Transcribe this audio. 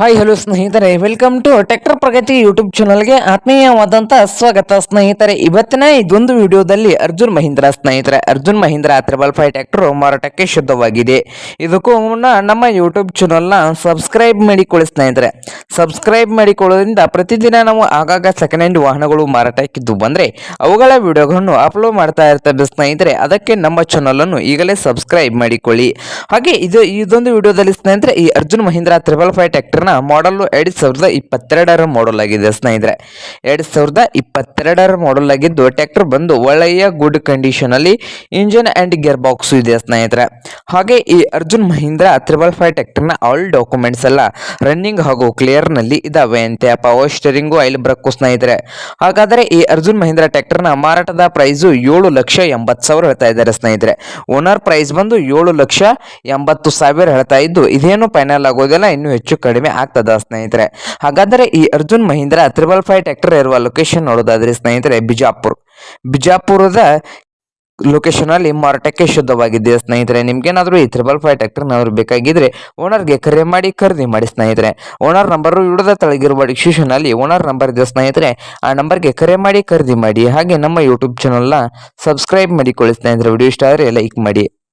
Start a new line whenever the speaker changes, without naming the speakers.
Hi hello ಸ್ನೇಹಿತರೆ. Welcome to tractor Pragati YouTube ಚಾನಲ್ಗೆ ಆತ್ಮೀಯವಾದಂಥ ಸ್ವಾಗತ. ಸ್ನೇಹಿತರೆ, ಇವತ್ತಿನ ಇದೊಂದು ವಿಡಿಯೋದಲ್ಲಿ ಅರ್ಜುನ್ ಮಹೀಂದ್ರ ಸ್ನೇಹಿತರೆ. Arjun Mahindra triple five tractor ಮಾರಾಟಕ್ಕೆ ಶುದ್ಧವಾಗಿದೆ. ಇದಕ್ಕೂ ಮುನ್ನ ನಮ್ಮ ಯೂಟ್ಯೂಬ್ ಚಾನಲ್ನ ಸಬ್ಸ್ಕ್ರೈಬ್ ಮಾಡಿಕೊಳ್ಳಿ ಸ್ನೇಹಿತರೆ. ಸಬ್ಸ್ಕ್ರೈಬ್ ಮಾಡಿಕೊಳ್ಳೋದ್ರಿಂದ ಪ್ರತಿದಿನ ನಾವು ಆಗಾಗ ಸೆಕೆಂಡ್ ಹ್ಯಾಂಡ್ ವಾಹನಗಳು ಮಾರಾಟಕ್ಕಿದ್ದು ಬಂದರೆ ಅವುಗಳ ವಿಡಿಯೋಗಳನ್ನು ಅಪ್ಲೋಡ್ ಮಾಡ್ತಾ ಸ್ನೇಹಿತರೆ. ಅದಕ್ಕೆ ನಮ್ಮ ಚಾನಲನ್ನು ಈಗಲೇ ಸಬ್ಸ್ಕ್ರೈಬ್ ಮಾಡಿಕೊಳ್ಳಿ. ಹಾಗೆ ಇದು, ಇದೊಂದು ವಿಡಿಯೋದಲ್ಲಿ ಸ್ನೇಹಿತರೆ, ಈ ಅರ್ಜುನ್ ಮಹೀಂದ್ರ ತ್ರಿಬಲ್ ಫೈವ್ ಟ್ರ್ಯಾಕ್ಟರ್ನ ಮಾಡಲ್ಲು ಎರಡು ಸಾವಿರದ ಇಪ್ಪತ್ತೆರಡರ ಮಾಡಲ್ ಆಗಿದೆ ಸ್ನೇಹಿತರೆ. ಎರಡು ಸಾವಿರದ ಇಪ್ಪತ್ತೆರಡರ ಮಾಡಲ್ ಆಗಿದ್ದು ಟ್ರ್ಯಾಕ್ಟರ್ ಬಂದು ಒಳ್ಳೆಯ ಗುಡ್ ಕಂಡೀಷನ್ ಅಲ್ಲಿ ಇಂಜಿನ್ ಅಂಡ್ ಗೇರ್ ಬಾಕ್ಸ್ ಇದೆ ಸ್ನೇಹಿತರೆ. ಹಾಗೆ ಈ ಅರ್ಜುನ್ ಮಹೀಂದ್ರ ತ್ರಿಬಲ್ ಫೈವ್ನ ಆಲ್ ಡಾಕ್ಯುಮೆಂಟ್ಸ್ ಎಲ್ಲ ರನ್ನಿಂಗ್ ಹಾಗೂ ಕ್ಲಿಯರ್ನಲ್ಲಿ ಇದಾವೆ ಅಂತೆ. ಪವರ್ ಸ್ಟೇರಿಂಗು ಐಲ್ ಬ್ರಕ್ಕು ಸ್ನೇಹಿತರೆ. ಹಾಗಾದರೆ ಈ ಅರ್ಜುನ್ ಮಹೀಂದ್ರ ನ ಮಾರಾಟದ ಪ್ರೈಸು ಏಳು ಲಕ್ಷ ಎಂಬತ್ತು ಸಾವಿರ ಹೇಳ್ತಾ ಇದ್ದಾರೆ ಸ್ನೇಹಿತರೆ. ಓನರ್ ಪ್ರೈಸ್ ಬಂದು ಏಳು ಲಕ್ಷ ಎಂಬತ್ತು ಸಾವಿರ ಹೇಳ್ತಾ ಇದ್ದು, ಇದೇನು ಫೈನಲ್ ಆಗೋದಿಲ್ಲ, ಇನ್ನೂ ಹೆಚ್ಚು ಕಡಿಮೆ ಆಗ್ತದ ಸ್ನೇಹಿತರೆ. ಹಾಗಾದರೆ ಈ Arjun Mahindra triple five tractor ಇರುವ ಲೊಕೇಶನ್ ನೋಡೋದಾದ್ರೆ ಸ್ನೇಹಿತರೆ ಬಿಜಾಪುರ್. ಬಿಜಾಪುರದ ಲೊಕೇಶನ್ ಅಲ್ಲಿ ಮಾರಾಟಕ್ಕೆ ಶುದ್ಧವಾಗಿದೆ ಸ್ನೇಹಿತರೆ? ನಿಮ್ಗೇನಾದ್ರೂ ಈ ತ್ರಿಬಲ್ ಫೈವ್ ಅವ್ರು ಬೇಕಾಗಿದ್ರೆ ಓನರ್ಗೆ ಕರೆ ಮಾಡಿ, ಖರೀದಿ ಮಾಡಿ ಸ್ನೇಹಿತರೆ. ಓನರ್ ನಂಬರ್ ಇಡದ ತಳಗಿರುವ ಡಿಸ್ಕ್ರಿಪ್ಷನ್ ಅಲ್ಲಿ ಓನರ್ ನಂಬರ್ ಇದೆ ಸ್ನೇಹಿತರೆ. ಆ ನಂಬರ್ಗೆ ಕರೆ ಮಾಡಿ, ಖರೀದಿ ಮಾಡಿ. ಹಾಗೆ ನಮ್ಮ ಯೂಟ್ಯೂಬ್ ಚಾನಲ್ನ ಸಬ್ಸ್ಕ್ರೈಬ್ ಮಾಡಿಕೊಳ್ಳಿ ಸ್ನೇಹಿತರೆ. ವಿಡಿಯೋ ಇಷ್ಟ ಆದರೆ ಲೈಕ್ ಮಾಡಿ.